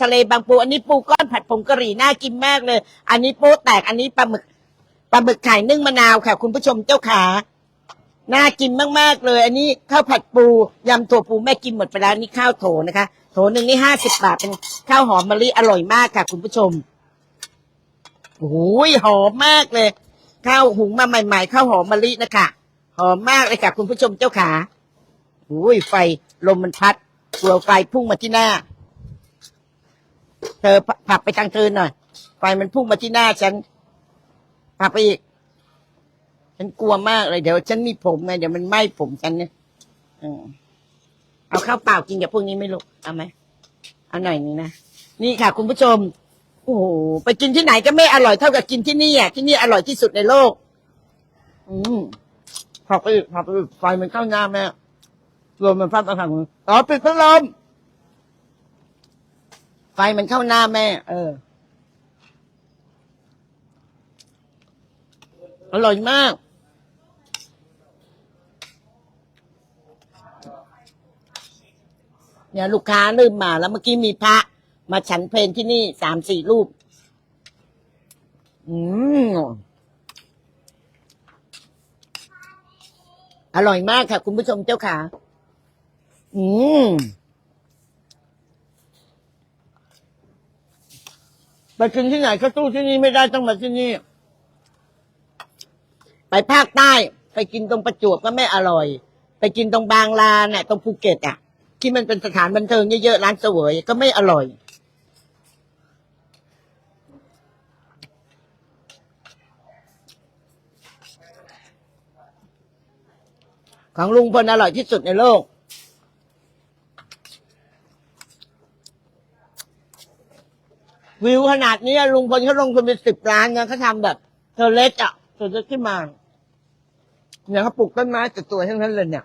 ทะเลบางปู อันนี้ปูก้อนผัดผงกะหรี่น่ากินมากเลย อันนี้โป๊แตกอันนี้ปลาหมึกปลาหมึกไข่นึ่งมะนาวค่ะ คุณผู้ชมเจ้าขาน่ากินมากๆเลย อันนี้ข้าวผัดปูยำถั่วปูแม่กินหมดไปแล้วนี่ข้าวโถนะคะ โถหนึ่งนี่ห้าสิบบาทเป็นข้าวหอมมะลิอร่อยมากค่ะ คุณผู้ชมโอ้ยหอมมากเลย ข้าวหุงมาใหม่ ๆ ข้าวหอมมะลินะคะหอมมากเลยค่ะ คุณผู้ชมเจ้าขาโอ้ยไฟลมมันพัดกลัวไฟพุ่งมาที่หน้า เธอผลักไปทางเธอหน่อยไฟมันพุ่งมาที่หน้าฉันผลักไปอีก ฉันกลัวมากเลยเดี๋ยว ฉันมีผมไงเดี๋ยวมันไหม้ผมฉันเนี่ยเอาข้าวเปล่ากินกับพวกนี้ไม่รู้เอาไหมเอาหน่อยนึงนะนี่ค่ะ คุณผู้ชมโอ้โหไปกินที่ไหนก็ไม่อร่อยเท่ากับกินที่นี่อะที่นี่อร่อยที่สุดในโลก อืมผักไปผักไปไฟมันเข้าหน้าแม่ลมมันพัดมาทางอ๋อปิดพัดลม ไฟมันเข้าหน้าแม่ เออ อร่อยมาก เนี่ยลูกค้าลืมมาแล้วเมื่อกี้มีพระ มาฉันเพลนที่นี่สามสี่รูป อืมอร่อยมากค่ะ คุณผู้ชมเจ้าขาอืม ไปกินที่ไหนก็ตู้ที่นี่ไม่ได้ต้องมาที่นี่ ไปภาคใต้ ไปกินตรงประจวบก็ไม่อร่อย ไปกินตรงบางลาเนี่ยตรงภูเก็ตอะ ที่มันเป็นสถานบันเทิงเยอะๆร้านเสวยก็ไม่อร่อย ของลุงพลอร่อยที่สุดในโลก วิวขนาดนี้ลุงพลเขาลงทุนเป็นสิบล้านนะเขาทำแบบเทอเลสอะเทอเลสขึ้นมาเนี่ยเขาปลูกต้นไม้แต่ตัวทั้งนั้นเลยเนี่ย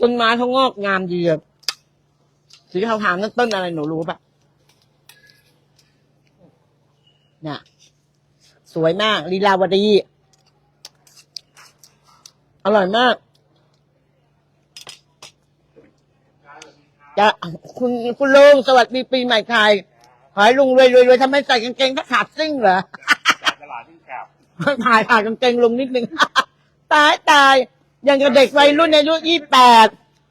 ต้นไม้เขางอกงามดีอะสีขาวๆนั่นต้นอะไรหนูรู้ปะน่ะ สวยมากลีลาวดี อร่อยมาก จะคุณคุณลุงสวัสดีปีใหม่ไทยขอให้ลุงรวยรวยรวยทำไมใส่กางเกงถ้าขาดซิ่งเหรอตลาดที่แคบถ่ายถ่ายกางเกงลงนิดนึง ตายตายยังกับเด็กวัยรุ่นอายุยี่แปด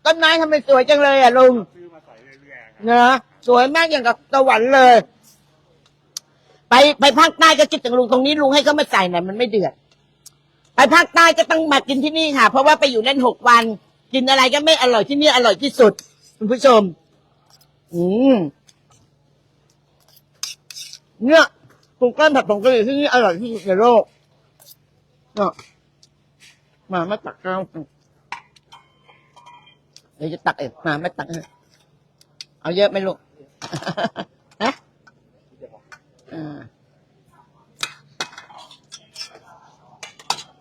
ต้นไม้ทำไมสวยจังเลยอะลุงซื้อมาใส่เรื่อยๆเนอะสวยมากอย่างกับสวรรค์เลย ไปไปภาคใต้ก็คิดถึงลุงตรงนี้ลุงให้เขามาใส่หน่อยมันไม่เดือดไปภาคใต้ก็ต้องมากินที่นี่ค่ะ เพราะว่าไปอยู่นั่นหกวัน กินอะไรก็ไม่อร่อยที่นี่อร่อยที่สุด คุณผู้ชม อืมเนี่ยกุ้งกล้านผัดผงกะหรี่ที่นี่อร่อยที่สุดในโลกเนาะมามาตักข้าวเดี๋ยวจะตักเองมาไม่ตักเองเอาเยอะไหมลูกฮะ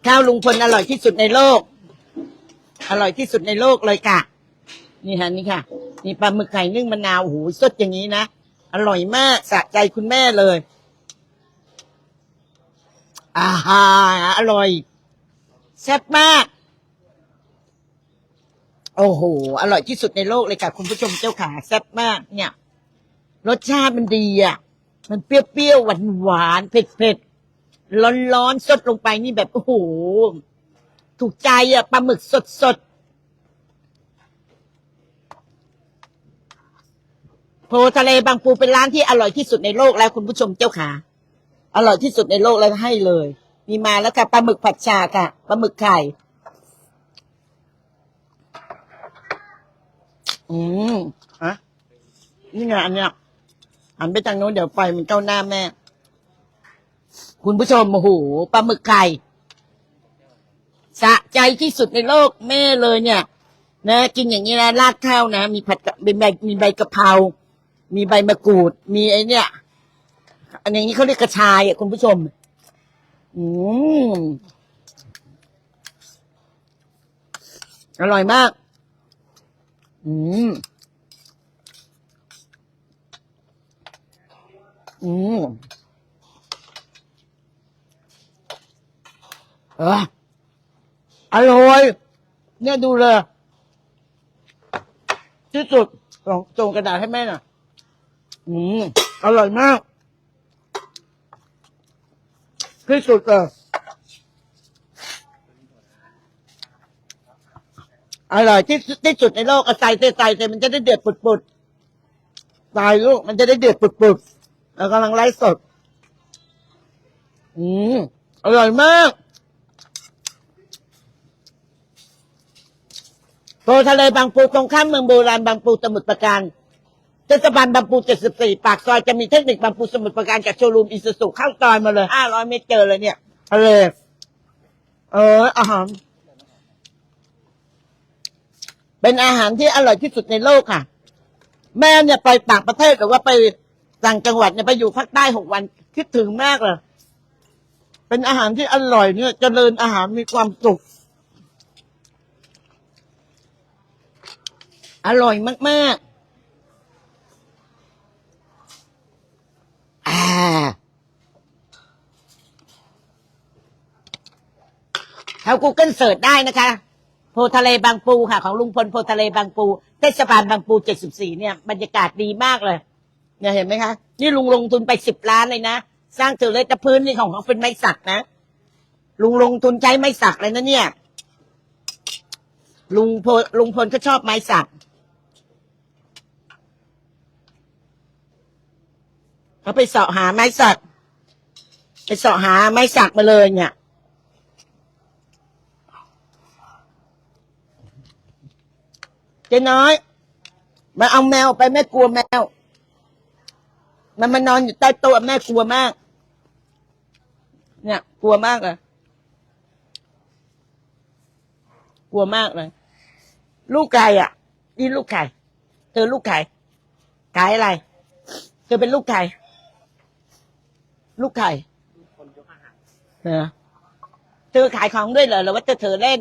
ข้าวลุงพลอร่อยที่สุดในโลก อร่อยที่สุดในโลกเลยค่ะ นี่ค่ะนี่ค่ะนี่ปลาหมึกไข่นึ่งมะนาวโอ้โหสดอย่างนี้นะอร่อยมากสะใจคุณแม่เลยอาหารอร่อยแซ่บมาก โอ้โห อร่อยที่สุดในโลกเลยค่ะคุณผู้ชมเจ้าขาแซ่บมาก เนี่ย รสชาติมันดีอะ มันเปรี้ยวๆหวานหวานๆเผ็ดๆร้อนๆสดลงไปนี่แบบ โอ้โห ถูกใจอะปลาหมึกสดๆ โพทะเลบางปูเป็นร้านที่อร่อยที่สุดในโลกแล้วคุณผู้ชมเจ้าขาอร่อยที่สุดในโลกแล้วให้เลย มีมาแล้วค่ะปลาหมึกผัดชาค่ะปลาหมึกไข่อืมฮะนี่ไงอันเนี้ยหันไปทางโน้นเดี๋ยวไฟมันเข้าหน้าแม่ คุณผู้ชมโอ้โหปลาหมึกไข่สะใจที่สุดในโลกแม่เลยเนี่ย นะ กินอย่างนี้นะราดข้าวนะ มีผัดกะมีใบมีใบกะเพรา มีใบมะกรูด มีไอเนี่ย อันอย่างนี้เขาเรียกกระชายอะคุณผู้ชม อืมอร่อยมาก อืม อืม เอออร่อย เนี่ยดูเลย ที่สุดลองส่งกระดาษให้แม่หน่อย อืมอร่อยมากที่สุดเลยอร่อยที่ที่สุดในโลกใส่ใส่ใส่ใส่มันจะได้เดือดปุดปุดตายลูกมันจะได้เดือดปุดปุดๆแล้วกำลังไลฟ์สด อืมอร่อยมากโพทะเลบางปูตรงข้ามเมืองโบราณบางปูสมุทรปราการ เทศบาลบางปู74 ปากซอยจะมีเทคนิคบางปูสมุทรปราการกับโชว์รูมอิสุสุเข้าซอยมาเลย 500 เมตรเจอเลยเนี่ยทะเลเอออาหารเป็นอาหารที่อร่อยที่สุดในโลกค่ะ แม่เนี่ยไปต่างประเทศหรือว่าไปต่างจังหวัดเนี่ยไปอยู่ภาคใต้หกวันคิดถึงมากเลยเป็นอาหารที่อร่อยเนี่ยเจริญอาหารมีความสุขอร่อยมาก ๆ อ่าเขา Google เสิร์ชได้นะคะ โพทะเลบางปูค่ะ ของลุงพลโพทะเลบางปูเทศบาลบางปู74เนี่ยบรรยากาศดีมากเลย เนี่ยเห็นไหมคะ นี่ลุงลงทุนไป10ล้านเลยนะ สร้างเจอเลยแต่พื้นนี่ของเขาเป็นไม้สักนะ ลุงลงทุนใช้ไม้สักเลยนะเนี่ย ลุงพลลุงพลก็ชอบไม้สัก เขาไปเสาะหาไม้สัก ไปเสาะหาไม้สักมาเลยเนี่ย เจ๊น้อย มาเอาแมวไปแม่กลัวแมว มันมานอนอยู่ใต้โต๊ะแม่กลัวมาก เนี่ย กลัวมากเลยกลัวมากเลย ลูกไก่อะ นี่ลูกไก่ เธอลูกไก่ไก่อะไร เธอเป็นลูกไก่ ลูกไก่เหรอเธอขายของด้วยเหรอหรือว่าเธอเธอเล่น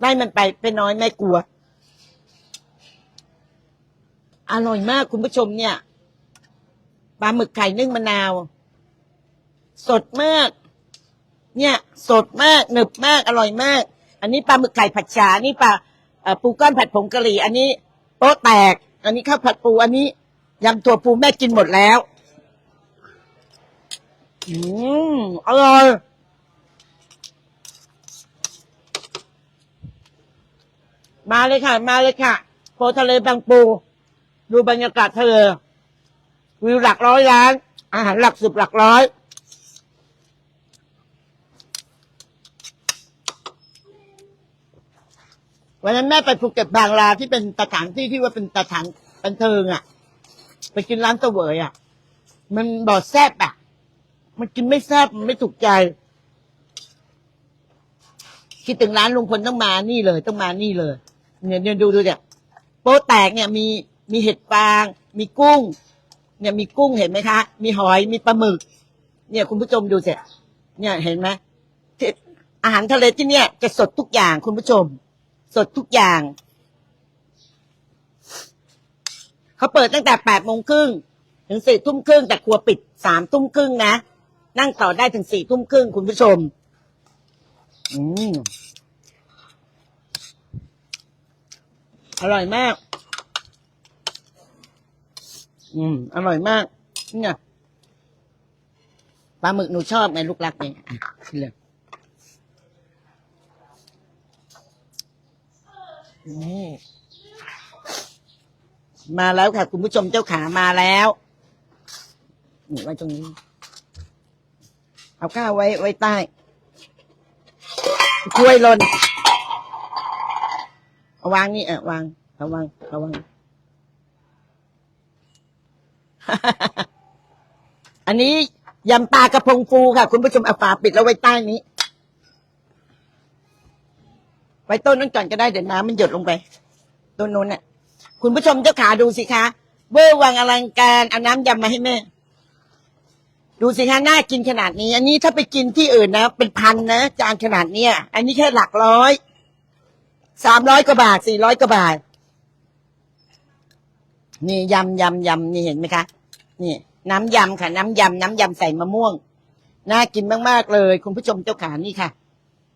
ไล่มันไปเป็นน้อยไม่กลัว อร่อยมากคุณผู้ชมเนี่ยปลาหมึกไข่นึ่งมะนาว สดมาก เนี่ย สดมากหนึบมากอร่อยมาก อันนี้ปลาหมึกไข่ผัดฉาอันนี้ปลาเอ่อปูก้อนผัดผงกะหรี่ อันนี้โป๊ะแตก อันนี้ข้าวผัดปู อันนี้ยำตัวปูแม่กินหมดแล้ว อืมอร่อยมาเลยค่ะ มาเลยค่ะโพทะเลบางปู ดูบรรยากาศทะเลวิวหลักร้อยล้าน อาหารหลักสิบหลักร้อย วันนั้นแม่ไปภูเก็ตบางลาที่เป็นสถานที่ที่ว่าเป็นสถานบันเทิงอะ ไปกินร้านเสวยอะ มันบอดแซบอะ มันกินไม่แซ่บมันไม่ถูกใจ คิดถึงร้านลุงพลต้องมานี่เลย ต้องมานี่เลย เนี่ยเนี่ยดูดูเนี่ยโป๊ะแตกเนี่ยมีมีเห็ดฟาง มีกุ้ง เนี่ยมีกุ้งเห็นไหมคะ มีหอยมีปลาหมึก เนี่ยคุณผู้ชมดูสิเนี่ยเห็นไหมอาหารทะเลที่เนี่ย จะสดทุกอย่างคุณผู้ชม สดทุกอย่างเขาเปิดตั้งแต่แปดโมงครึ่งถึงสี่ทุ่มครึ่งแต่ครัวปิดสามทุ่มครึ่งนะ นั่งต่อได้ถึงสี่ทุ่มครึ่งคุณผู้ชม อืมอร่อยมาก อืม อร่อยมาก เนี่ยปลาหมึกหนูชอบไงลูกรักเนี่ยอะกินเลยมาแล้วค่ะ คุณผู้ชมเจ้าขามาแล้วนี่ไว้ตรงนี้ เอาข้าวไว้ไว้ใต้กล้วยหล่นเอาวางนี่เออวางเอาวางเอาวาง อันนี้ยำปลากระพงฟูค่ะ คุณผู้ชมเอาฝาปิดแล้วไว้ใต้นี้ ไว้ต้นนั้นก่อนก็ได้เดี๋ยวน้ำมันหยดลงไป ต้นนู้นน่ะ คุณผู้ชมเจ้าขาดูสิคะเวอร์วังอลังการเอาน้ำยำมาให้แม่ ดูสิคะน่ากินขนาดนี้ อันนี้ถ้าไปกินที่อื่นนะ เป็นพันนะจานขนาดเนี้ย อันนี้แค่หลักร้อยสามร้อยกว่าบาทสี่ร้อยกว่าบาท นี่ยำยำยำนี่เห็นไหมคะ นี่ น้ำยำค่ะ น้ำยำน้ำยำใส่มะม่วงน่ากินมากๆเลย คุณผู้ชมเจ้าขานี่ค่ะ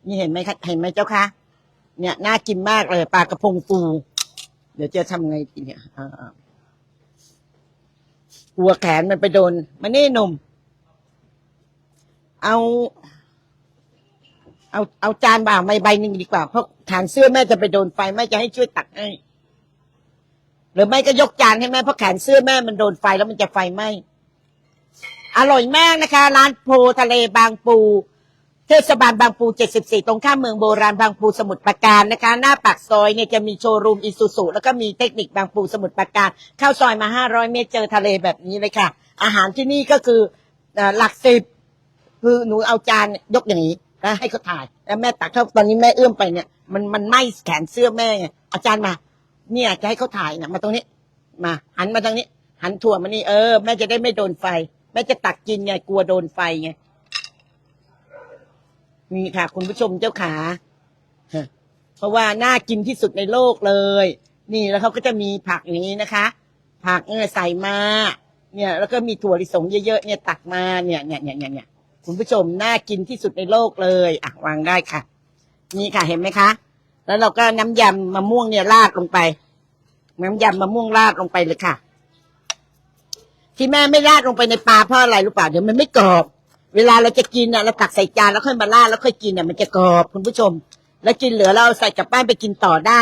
นี่เห็นไหมคะเห็นไหมเจ้าคะเนี่ยน่ากินมากเลยปลากระพงฟูเดี๋ยวจะทำไงดีเนี่ยอ่ากลัวแขนมันไปโดนมานี่หนุ่ม เอา เอาเอาจานบ่าไม่ใบหนึ่งดีกว่าเพราะฐานเสื้อแม่จะไปโดนไฟแม่จะให้ช่วยตักให้หรือไม่ก็ยกจานให้แม่เพราะแขนเสื้อแม่มันโดนไฟแล้วมันจะไฟไหม้อร่อยมากนะคะ ร้านโพทะเลบางปู เทศบาลบางปู 74 ตรงข้ามเมืองโบราณบางปูสมุทรปราการนะคะ หน้าปากซอยเนี่ยจะมีโชว์รูมอิซูซุแล้วก็มีเทคนิคบางปูสมุทรปราการ เข้าซอยมา 500 เมตรเจอทะเลแบบนี้เลยค่ะ อาหารที่นี่ก็คือหลักสิบ คือหนูเอาจานยกอย่างนี้แล้วให้เขาถ่ายแล้วแม่ตักเท่าตอนนี้แม่เอื้อมไปเนี่ยมันมันไหม้แขนเสื้อแม่ไงอาจารย์มา เนี่ยจะให้เขาถ่ายนะมาตรงนี้ มา หันมาทางนี้ หันถั่วมานี่เออแม่จะได้ไม่โดนไฟแม่จะตักกินไงกลัวโดนไฟไงนี่ค่ะ คุณผู้ชมเจ้าขาเพราะว่าน่ากินที่สุดในโลกเลย นี่แล้วเขาก็จะมีผักอย่างนี้นะคะ ผักเนี่ยใส่มาเนี่ย แล้วก็มีถั่วลิสงเยอะๆเนี่ยตักมาเนี่ยเนี่ยเนี่ยเนี่ย คุณผู้ชมน่ากินที่สุดในโลกเลยอะวางได้ค่ะ นี่ค่ะเห็นไหมคะ แล้วเราก็น้ำยำมะม่วงเนี่ยราดลงไป น้ำยำมะม่วงราดลงไปเลยค่ะ ที่แม่ไม่ราดลงไปในปลาเพราะอะไรรู้เปล่าเดี๋ยวมันไม่กรอบ เวลาเราจะกินน่ะเราตักใส่จานแล้วค่อยมาราดแล้วค่อยกินน่ะมันจะกรอบคุณผู้ชม แล้วกินเหลือเราเอาใส่กลับบ้านไปกินต่อได้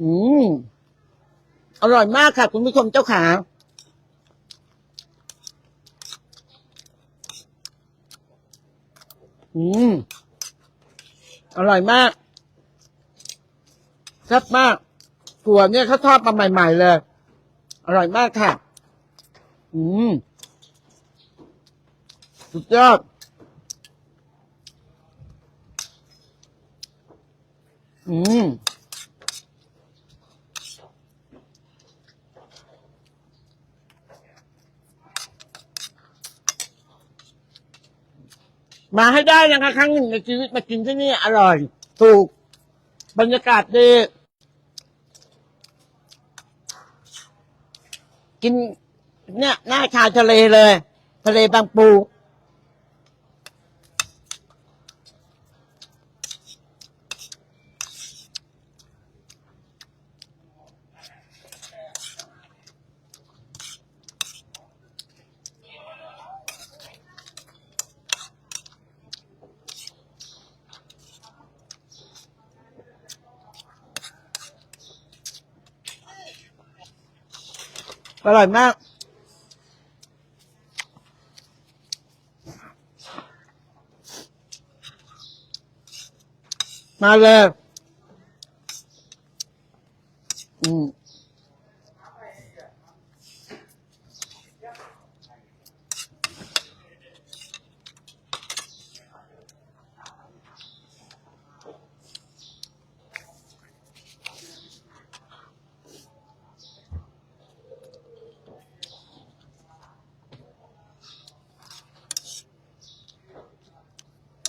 อืมอร่อยมากค่ะ คุณผู้ชมเจ้าขา อืม อร่อยมากแซ่บมากถั่วเนี่ยเขาทอดมาใหม่ ๆ เลย อร่อยมากค่ะ อืม สุดยอดอืม มาให้ได้นะคะ ครั้งหนึ่งในชีวิตมากินที่นี่อร่อย ถูก บรรยากาศดี กินเนี่ยหน้าชายทะเลเลย ทะเลบางปู อร่อยมาก มาเลย อืม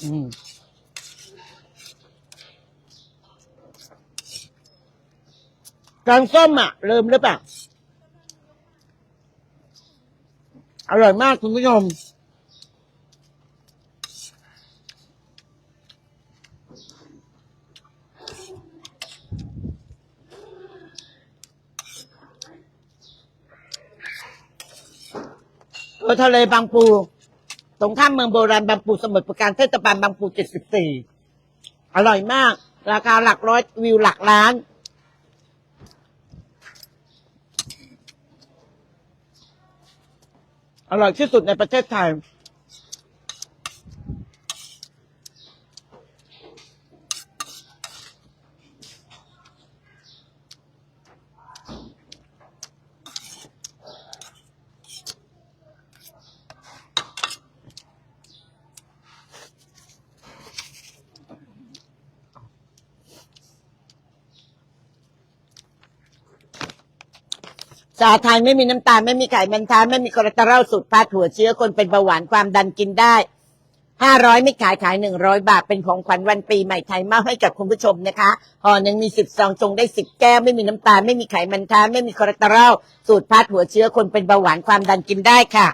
อืม แกงส้มอะลืมหรือเปล่าอร่อยมากคุณผู้ชมเออทะเลบางปูตรงข้ามเมืองโบราณบางปูสมุทรปราการเทศบาลบางปูเจ็ดสิบสี่อร่อยมาก ราคาหลักร้อยวิวหลักล้าน อร่อยที่สุดในประเทศไทย ชาไทยไม่มีน้ำตาลไม่มีไขมันทานไม่มีคอเลสเตอรอลสูตรพาดหัวเชื้อคนเป็นเบาหวานความดันกินได้ห้าร้อยไม่ขายขายหนึ่งร้อยบาทเป็นของขวัญวันปีใหม่ไทยมอบให้กับคุณผู้ชมนะคะห่อหนึ่งมีสิบซองจงได้สิบแก้วไม่มีน้ำตาลไม่มีไขมันทานไม่มีคอเลสเตอรอลสูตรพาดหัวเชื้อคนเป็นเบาหวานความดันกินได้ค่ะ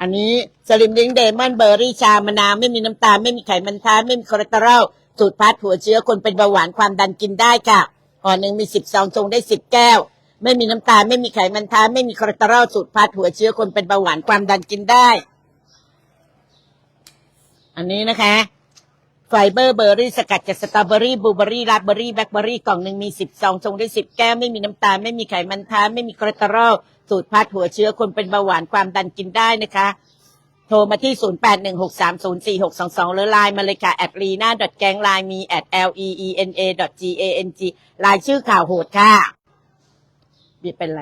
อันนี้สลิมลิงเดมอนเบอร์รี่ชามะนาวไม่มีน้ำตาลไม่มีไขมันทานไม่มีคอเลสเตอรอลสูตรพัดหัวเชื้อคนเป็นเบาหวานความดันกินได้ค่ะห่อหนึ่งมีสิบซองชงได้สิบแก้ว ไม่มีน้ำตาลไม่มีไขมันท้าไม่มีคอเลสเตอรอลสูตรพัดหัวเชื้อคนเป็นเบาหวานความดันกินได้ อันนี้นะคะ ไฟเบอร์เบอร์รี่สกัดจากสตรอเบอรี่บลูเบอรี่ราสเบอรี่แบล็คเบอรี่กล่องหนึ่งมีสิบซองชงได้สิบแก้วไม่มีน้ำตาลไม่มีไขมันท้าไม่มีคอเลสเตอรอลสูตรพัดหัวเชื้อคนเป็นเบาหวานความดันกินได้นะคะโทรมาที่ 0816304622 หรือไลน์มาเลยค่ะแอดลีน่าแกงไลน์มี at l e e n a g a n g ไลน์ชื่อข่าวโหดค่ะ เป็นไร